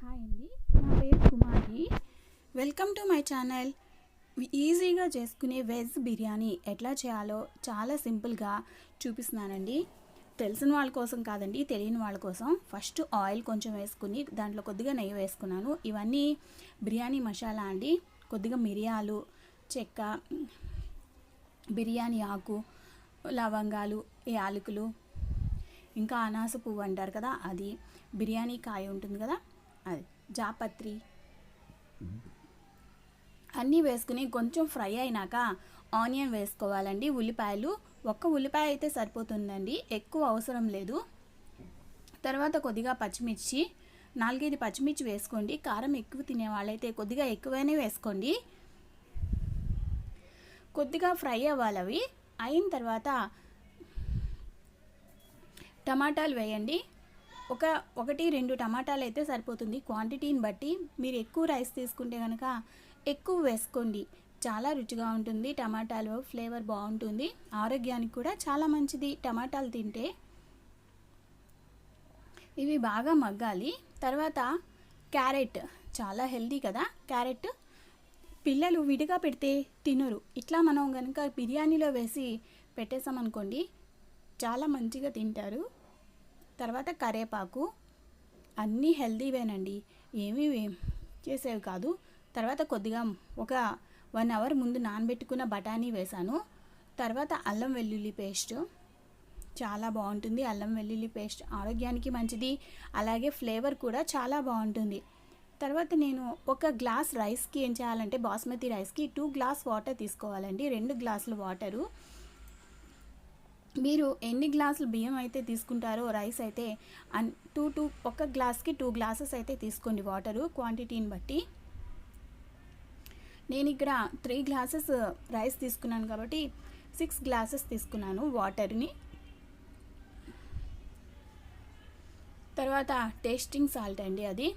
Hi అండి నా పేరు Kumari. Welcome to my channel. ఈజీగా చేసుకునే వెజ్ బిర్యానీ ఎట్లా చేయాలో చాలా సింపుల్గా చూపిస్తున్నానండి. తెలిసిన వాళ్ళ కోసం కాదండి తెలియని వాళ్ళ కోసం. ఫస్ట్ ఆయిల్ కొంచెం వేసుకుని దాంట్లో కొద్దిగా నెయ్యి వేసుకున్నాను. ఇవన్నీ బిర్యానీ మసాలా అండి. కొద్దిగా మిరియాలు చెక్క బిర్యానీ ఆకు లవంగాలు యాలకులు ఇంకా అనాస పువ్వు అంటారు కదా అది. బిర్యానీ కాయ ఉంటుంది కదా అది జాపత్రి. అన్నీ వేసుకుని కొంచెం ఫ్రై అయినాక ఆనియన్ వేసుకోవాలండి. ఉల్లిపాయలు ఒక్క ఉల్లిపాయ అయితే సరిపోతుందండి. ఎక్కువ అవసరం లేదు. తర్వాత కొద్దిగా పచ్చిమిర్చి నాలుగైదు పచ్చిమిర్చి వేసుకోండి. కారం ఎక్కువ తినే వాళ్ళైతే కొద్దిగా ఎక్కువనే వేసుకోండి. కొద్దిగా ఫ్రై అవ్వాలి అవి. అయిన తర్వాత టమాటాలు వేయండి. ఒక ఒకటి రెండు టమాటాలు అయితే సరిపోతుంది. క్వాంటిటీని బట్టి మీరు ఎక్కువ రైస్ తీసుకుంటే కనుక ఎక్కువ వేసుకోండి. చాలా రుచిగా ఉంటుంది. టమాటాలు ఫ్లేవర్ బాగుంటుంది. ఆరోగ్యానికి కూడా చాలా మంచిది టమాటాలు తింటే. ఇవి బాగా మగ్గాలి. తర్వాత క్యారెట్ చాలా హెల్దీ కదా. క్యారెట్ పిల్లలు విడిగా పెడితే తినరు. ఇట్లా మనం కనుక బిర్యానీలో వేసి పెట్టేసామనుకోండి చాలా మంచిగా తింటారు. తర్వాత కరేపాకు. అన్నీ హెల్దీవేనండి ఏమీ చేసేవి కాదు. తర్వాత కొద్దిగా ఒక వన్ అవర్ ముందు నానబెట్టుకున్న బఠానీ వేసాను తర్వాత అల్లం వెల్లుల్లి పేస్ట్. చాలా బాగుంటుంది అల్లం వెల్లుల్లి పేస్ట్. ఆరోగ్యానికి మంచిది. అలాగే ఫ్లేవర్ కూడా చాలా బాగుంటుంది. తర్వాత నేను ఒక గ్లాస్ రైస్కి ఏం చేయాలంటే బాస్మతి రైస్కి టూ గ్లాస్ వాటర్ తీసుకోవాలండి. రెండు గ్లాసులు వాటరు. మీరు ఎన్ని గ్లాసులు బియ్యం అయితే తీసుకుంటారో రైస్ అయితే అన్ టూ టూ ఒక గ్లాస్కి టూ గ్లాసెస్ అయితే తీసుకోండి వాటరు క్వాంటిటీని బట్టి. నేను ఇక్కడ త్రీ గ్లాసెస్ రైస్ తీసుకున్నాను కాబట్టి సిక్స్ గ్లాసెస్ తీసుకున్నాను వాటర్ని. తర్వాత టేస్టింగ్ సాల్ట్ అండి అది.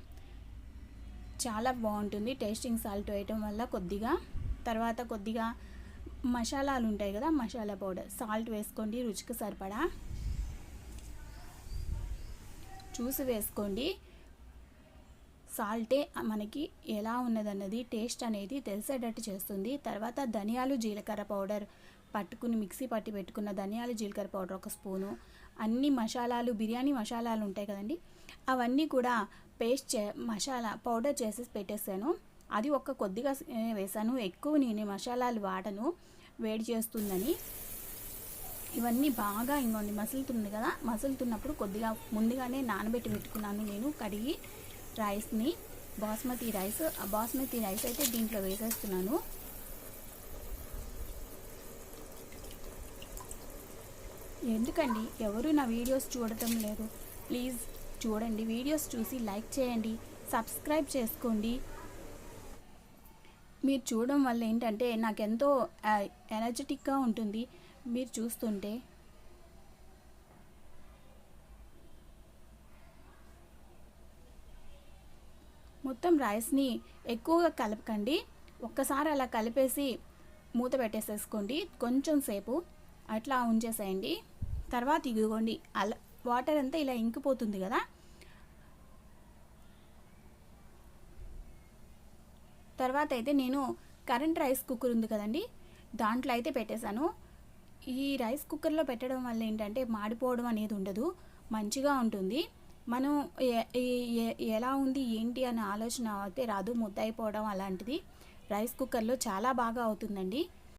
చాలా బాగుంటుంది టేస్టింగ్ సాల్ట్ వేయటం వల్ల కొద్దిగా. తర్వాత కొద్దిగా మసాలాలు ఉంటాయి కదా మసాలా పౌడర్. సాల్ట్ వేసుకోండి రుచికి సరిపడా. చూసి వేసుకోండి. సాల్టే మనకి ఎలా ఉన్నదన్నది టేస్ట్ అనేది తెలిసేటట్టు చేస్తుంది. తర్వాత ధనియాలు జీలకర్ర పౌడర్ పట్టుకుని మిక్సీ పట్టి పెట్టుకున్న ధనియాలు జీలకర్ర పౌడర్ ఒక స్పూను. అన్ని మసాలాలు బిర్యానీ మసాలాలు ఉంటాయి కదండి అవన్నీ కూడా పేస్ట్ చే మసాలా పౌడర్ చేసి పెట్టేసాను. అది ఒక్క కొద్దిగా వేసాను. ఎక్కువ నేను మసాలాలు వాడను. వేడి చేస్తుందని. ఇవన్నీ బాగా ఇంకోండి మసులుతుంది కదా. మసులుతున్నప్పుడు కొద్దిగా ముందుగానే నానబెట్టి పెట్టుకున్నాను నేను కడిగి రైస్ని. బాస్మతి రైస్ ఆ బాస్మతి రైస్ అయితే దీంట్లో వేసేస్తున్నాను. ఎందుకండి? ఎవరు నా వీడియోస్ చూడటం లేదు. ప్లీజ్ చూడండి. వీడియోస్ చూసి లైక్ చేయండి. సబ్స్క్రైబ్ చేసుకోండి. మీరు చూడడం వల్ల ఏంటంటే నాకెంతో ఎనర్జెటిక్గా ఉంటుంది మీరు చూస్తుంటే. మొత్తం రైస్ని ఎక్కువగా కలపకండి. ఒక్కసారి అలా కలిపేసి మూత పెట్టేసేసుకోండి. కొంచెం సేపు అట్లా ఉంచేసేయండి. తర్వాత ఇదిగోండి అలా వాటర్ అంతా ఇలా ఇంకిపోతుంది కదా? తర్వాత అయితే నేను కరెంట్ రైస్ కుక్కర్ ఉంది కదండి దాంట్లో అయితే పెట్టేశాను. ఈ రైస్ కుక్కర్లో పెట్టడం వల్ల ఏంటంటే మాడిపోవడం అనేది ఉండదు మంచిగా ఉంటుంది. మనం ఎలా ఉంది ఏంటి అనే ఆలోచన అయితే రాదు ముద్ద అయిపోవడం అలాంటిది. రైస్ కుక్కర్లో చాలా బాగా అవుతుందండి.